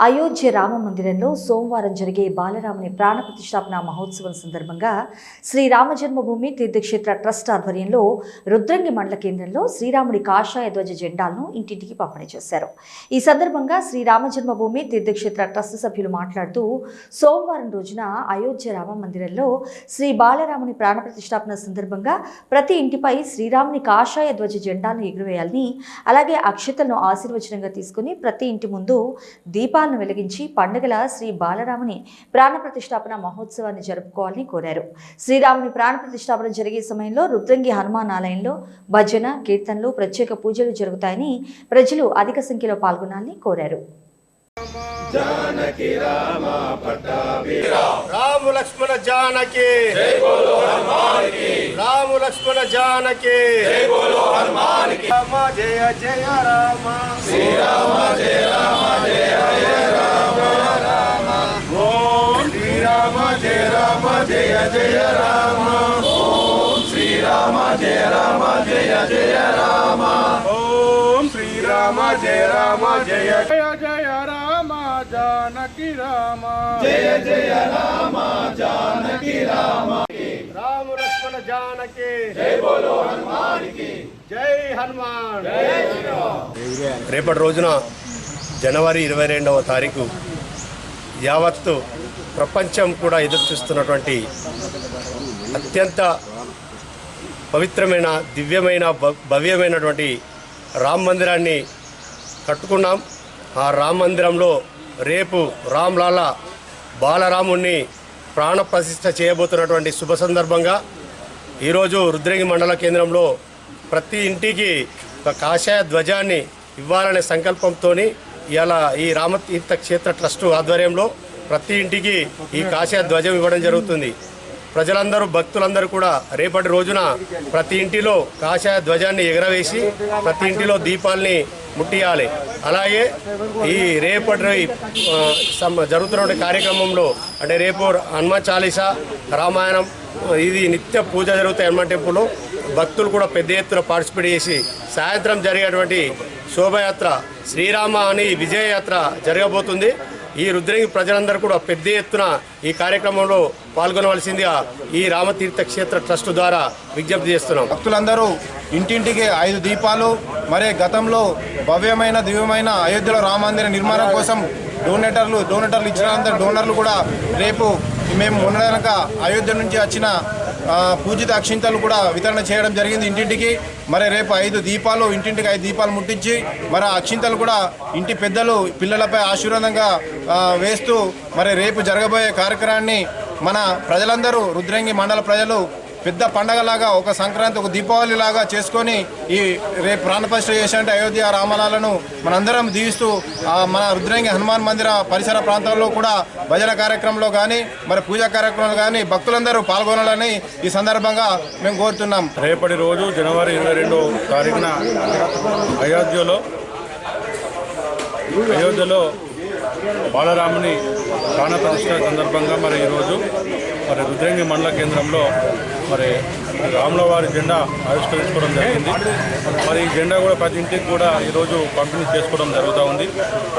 అయోధ్య రామ మందిరంలో సోమవారం జరిగే బాలరాముని ప్రాణ ప్రతిష్టాపన మహోత్సవం సందర్భంగా శ్రీరామ జన్మభూమి తీర్థక్షేత్ర ట్రస్ట్ ఆధ్వర్యంలో రుద్రంగి మండల కేంద్రంలో శ్రీరాముడి కాషాయ ధ్వజ జెండాలను ఇంటింటికి పంపిణీ చేశారు. ఈ సందర్భంగా శ్రీరామ జన్మభూమి తీర్థక్షేత్ర ట్రస్ట్ సభ్యులు మాట్లాడుతూ సోమవారం రోజున అయోధ్య రామ మందిరంలో శ్రీ బాలరాముని ప్రాణ ప్రతిష్టాపన సందర్భంగా ప్రతి ఇంటిపై శ్రీరాముని కాషాయ ధ్వజ జెండాను ఎగురవేయాలని అలాగే అక్షతలను ఆశీర్వచనంగా తీసుకుని ప్రతి ఇంటి ముందు దీపాలను వెలిగించి పండుగల శ్రీ బాలరాముని ప్రాణప్రతిష్టాపన మహోత్సవాన్ని జరుపుకోవాలని కోరారు. శ్రీరాముని ప్రాణప్రతిష్టాపన జరిగే సమయంలో రుద్రంగి హనుమాన్ ఆలయంలో భజన కీర్తనలు ప్రత్యేక పూజలు జరుగుతాయని ప్రజలు అధిక సంఖ్యలో పాల్గొనాలని కోరారు. లక్ష్మణ జానకి. రాము లక్ష్మణ జానకి. రామ జయ జయ రామ. శ్రీరామ జయ రామ జయ జయ రామ రామ ఓం శ్రీరామ జయ రామ జయ జయ రామ. ఓం శ్రీరామ జయ రామ జయ జయ రామ. ఓం శ్రీరామ జయ రామ జయ జయ. జయ రామ జానకి రామ. జయ జయ రామ జానకి రామ. రామ లక్ష్మణ జానకి. జై బోలో హనుమానికి. జై హనుమాన్. రేపటి రోజున జనవరి ఇరవై రెండవ తారీఖు యావత్తు ప్రపంచం కూడా ఎదురు చూస్తున్నటువంటి అత్యంత పవిత్రమైన దివ్యమైన భవ్యమైనటువంటి రామ మందిరాన్ని కట్టుకున్నాం. ఆ రామ మందిరంలో రేపు రామ్లాల బాలరాముణ్ణి ప్రాణ ప్రతిష్ఠ చేయబోతున్నటువంటి శుభ సందర్భంగా ఈరోజు రుద్రంగి మండల కేంద్రంలో ప్రతి ఇంటికి ఒక కాషాయ ధ్వజాన్ని ఇవ్వాలనే సంకల్పంతో ఇలా ఈ రామతీర్థ క్షేత్ర ట్రస్టు ఆధ్వర్యంలో ప్రతి ఇంటికి ఈ కాషాయ ధ్వజం ఇవ్వడం జరుగుతుంది. ప్రజలందరూ భక్తులందరూ కూడా రేపటి రోజున ప్రతి ఇంటిలో కాషాయ ధ్వజాన్ని ఎగరవేసి ప్రతి ఇంటిలో దీపాల్ని ముట్టియాలి. అలాగే ఈ రేపటి జరుగుతున్న కార్యక్రమంలో అంటే రేపు హనుమ చాలీసా రామాయణం ఇది నిత్య పూజ జరుగుతాయి హనుమాన్ టెంపుల్లో. భక్తులు కూడా పెద్ద ఎత్తున పార్టిసిపేట్ చేసి సాయంత్రం జరిగేటువంటి శోభయాత్ర శ్రీరామ అని విజయయాత్ర జరగబోతుంది. ఈ రుద్రంగి ప్రజలందరూ కూడా పెద్ద ఎత్తున ఈ కార్యక్రమంలో పాల్గొనవలసిందిగా ఈ రామతీర్థ క్షేత్ర ట్రస్ట్ ద్వారా విజ్ఞప్తి చేస్తున్నాం. భక్తులందరూ ఇంటింటికి ఐదు దీపాలు మరే గతంలో భవ్యమైన దివ్యమైన అయోధ్యలో రామందిర నిర్మాణం కోసం డోనేటర్లు డోనేటర్లు ఇచ్చిన అందరు డోనర్లు కూడా రేపు మేము మొన్ననక అయోధ్య నుంచి వచ్చిన పూజిత అక్షింతలు కూడా వితరణ చేయడం జరిగింది ఇంటింటికి. మరి రేపు ఐదు దీపాలు ఇంటింటికి ఐదు దీపాలు ముట్టించి మరి ఆ అక్షింతలు కూడా ఇంటి పెద్దలు పిల్లలపై ఆశీర్వాదంగా వేస్తూ మరి రేపు జరగబోయే కార్యక్రమాన్ని మన ప్రజలందరూ రుద్రంగి మండల ప్రజలు పెద్ద పండగలాగా ఒక సంక్రాంతి ఒక దీపావళి లాగా చేసుకొని ఈ రేపు ప్రాణప్రతిష్ఠ చేసినట్టు అయోధ్య రామలాలను మనందరం దీవిస్తూ మన రుద్రంగి హనుమాన్ మందిర పరిసర ప్రాంతాల్లో కూడా భజన కార్యక్రమంలో కానీ మరి పూజా కార్యక్రమాలు కానీ భక్తులందరూ పాల్గొనాలని ఈ సందర్భంగా మేము కోరుతున్నాం. రేపటి రోజు జనవరి ఇరవై రెండో తారీఖున అయోధ్యలో అయోధ్యలో బాలరాముని ప్రాణప్రతిష్ట సందర్భంగా మరి ఈరోజు మరి రుద్రంగి మండల కేంద్రంలో మరి రాముల వారి జెండా ఆవిష్కరించుకోవడం జరిగింది. మరి ఈ జెండా కూడా ప్రతి ఇంటికి కూడా ఈరోజు పంపిణీ చేసుకోవడం జరుగుతూ ఉంది.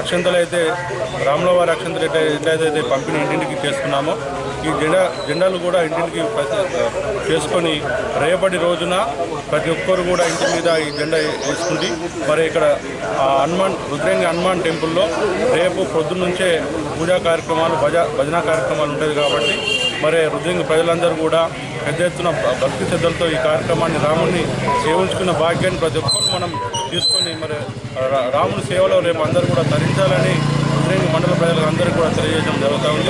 అక్షంతలు అయితే రాముల వారి అక్షంతలు ఎట్లా ఎట్లయితే పంపిణీ ఇంటింటికి చేసుకున్నామో. ఈ జెండా జెండాలు కూడా ఇంటింటికి చేసుకొని రేపటి రోజున ప్రతి ఒక్కరు కూడా ఇంటి మీద ఈ జెండా వేసుకుంది. మరి ఇక్కడ హనుమాన్ రుద్రంగి హనుమాన్ టెంపుల్లో రేపు పొద్దున్నుంచే పూజా కార్యక్రమాలు భజ భజన కార్యక్రమాలు ఉంటుంది కాబట్టి మరి రుద్రంగి ప్రజలందరూ కూడా పెద్ద ఎత్తున భక్తి శ్రద్ధలతో ఈ కార్యక్రమాన్ని రాముడిని సేవించుకున్న భాగ్యాన్ని ప్రతి ఒక్కరు మనం తీసుకొని మరి రా- రాముని సేవలో రేపు అందరూ కూడా తరించాలని రుద్రంగి మండల ప్రజలకు అందరికీ కూడా తెలియజేయడం జరుగుతూ ఉంది.